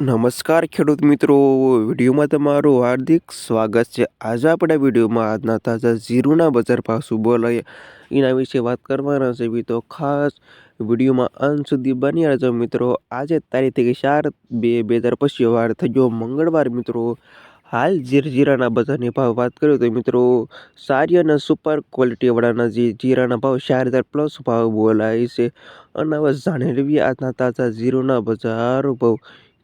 નમસ્કાર ખેડૂત મિત્રો, વિડીયોમાં તમારું હાર્દિક સ્વાગત છે. આજે આપણે વિડીયોમાં આજના તાજા ઝીરુના બજાર ભાવ શું બોલાય એના વિશે વાત કરવાના છે. બી તો ખાસ વિડીયોમાં અંત સુધી બન્યા રહેજો મિત્રો. આજે તારીખ ચાર બે બે હજાર પચીસ, વાર થયો મંગળવાર મિત્રો. હાલ જીર જીરાના બજારની ભાવ વાત કરીએ તો મિત્રો, સારી અને સુપર ક્વોલિટીવાળાના જે જીરાના ભાવ ચાર હજાર પ્લસ ભાવ બોલાય છે. અને હવે જાણી આજના તાજા જીરોના બજાર ભાવ.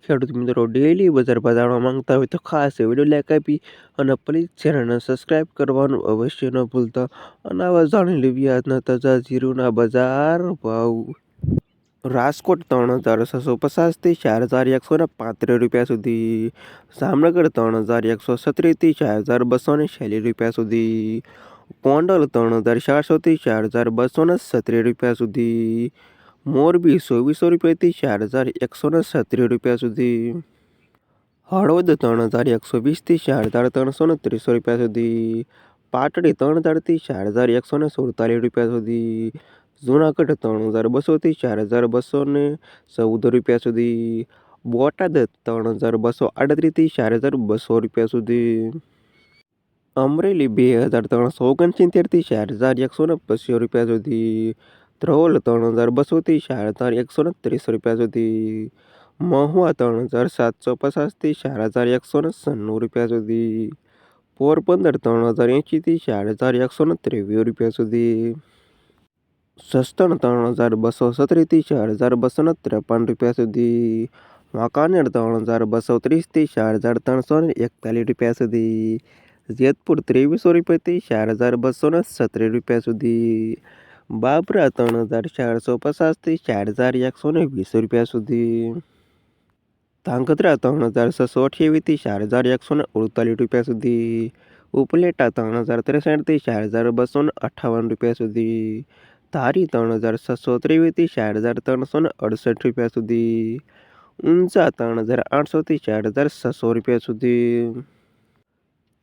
ખેડૂત મિત્રો ડેલી બજાર ભાવ માંગતા હોય તો ખાસ વીડિયો લાઈક આપી અને પ્લીઝ ચેનલને સબસ્ક્રાઈબ કરવાનું અવશ્ય ન ભૂલતા. અને આવા જાણી લેવી આજના તાજા જીરુના બજાર ભાવ. રાજકોટ ત્રણ હજાર છસો પચાસથી ચાર હજાર એકસો ને પાંત્રીસ રૂપિયા સુધી. જામનગર ત્રણ હજાર એકસો સત્રીસથી ચાર હજાર બસો ને છેલ્લીસ રૂપિયા સુધી. ગોંડલ ત્રણ હજાર ચારસોથી ચાર હજાર બસો ને સત્રીસ રૂપિયા સુધી. મોરબી ચોવીસો રૂપિયાથી ચાર હજાર એકસો ને છત્રીસ રૂપિયા સુધી. હળવદ ત્રણ હજાર એકસો વીસથી ચાર હજાર ત્રણસો ને ત્રીસો રૂપિયા સુધી. પાટડી ત્રણ હજારથી ચાર હજાર એકસો ને સુડતાલીસ રૂપિયા સુધી. જૂનાગઢ ત્રણ હજાર બસોથી ચાર હજાર બસો ને ચૌદ રૂપિયા સુધી. બોટાદ ત્રણ હજાર બસો આડત્રીસથી ચાર હજાર બસો રૂપિયા સુધી. અમરેલી બે હજાર ત્રણસો ઓગણસિત્તેરથી ચાર હજાર એકસો ને પચીસ રૂપિયા સુધી. ધ્રોલ ત્રણ હજાર બસોથી ચાર હજાર એકસો ને ત્રીસ રૂપિયા સુધી મહુવા ત્રણ હજાર સાતસો પચાસથી ચાર હજાર એકસો ને સન્નું રૂપિયા સુધી પોરબંદર ત્રણ હજાર એંશીથી ચાર હજાર એકસો ને ત્રેવીસ રૂપિયા સુધી સસ્તણ ત્રણ હજાર બસો સત્રીસથી ચાર હજાર બસો ને ત્રેપન રૂપિયા સુધી વાંકાનેર ત્રણ હજાર બસો ત્રીસથી ચાર હજાર ત્રણસો ને એકતાલીસ રૂપિયા સુધી જેતપુર ત્રેવીસો રૂપિયાથી ચાર હજાર બસો ને સત્રીસ રૂપિયા સુધી બાબરા ત્રણ હજાર ચારસો પચાસથી ચાર હજાર એકસો ને વીસ રૂપિયા સુધી. ધાંગધ્રા ત્રણ હજાર છસો અઠ્યાવીસથી ચાર હજાર એકસો ને અડતાલીસ રૂપિયા સુધી. ઉપલેટા ત્રણ હજાર ત્રેસઠથી ચાર હજાર બસો ને અઠ્ઠાવન રૂપિયા સુધી. ધારી ત્રણ હજાર છસો ત્રેવીસથી ચાર હજાર ત્રણસો ને અડસઠ રૂપિયા સુધી. ઊંઝા ત્રણ હજાર આઠસોથી ચાર હજાર છસો રૂપિયા સુધી.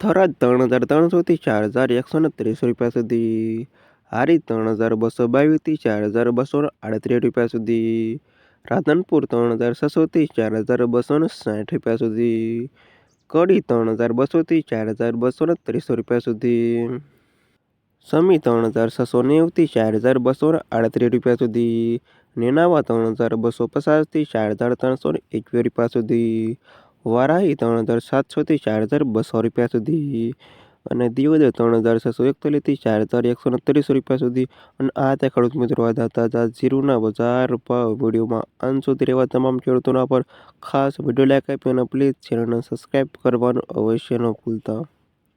થરાદ ત્રણ હજાર ત્રણસોથી ચાર હજાર એકસો ને ત્રીસ રૂપિયા સુધી. હારી ત્રણ હજાર બસો બાવીસથી ચાર હજાર બસો આડત્રીસ રૂપિયા સુધી. રાધનપુર ત્રણ હજાર છસોથી ચાર હજાર બસો સાઠ રૂપિયા સુધી. કડી ત્રણ હજાર બસોથી ચાર હજાર બસો ત્રીસો રૂપિયા સુધી. સમી ત્રણ હજાર છસો નેવુંથી ચાર હજાર બસો આડત્રીસ રૂપિયા સુધી. નેનાવા ત્રણ હજાર બસો પચાસથી ચાર હજાર ત્રણસો એકવીસ રૂપિયા સુધી. વારાહી ત્રણ હજાર સાતસોથી ચાર હજાર બસો રૂપિયા સુધી. અને દિવસે ત્રણ હજાર છસો એકતાલીસથી ચાર હજાર એકસો ને રૂપિયા સુધી. અને આ તે ખેડૂત મિત્રો, આ તાજા જીરુના બજાર ભાવ વિડીયોમાં. અંત સુધી રહેવા તમામ ખેડૂતોના પર ખાસ વીડિયો લાઈક આપી અને પ્લીઝ ચેનલને સબસ્ક્રાઈબ કરવાનું અવશ્ય ન ભૂલતા.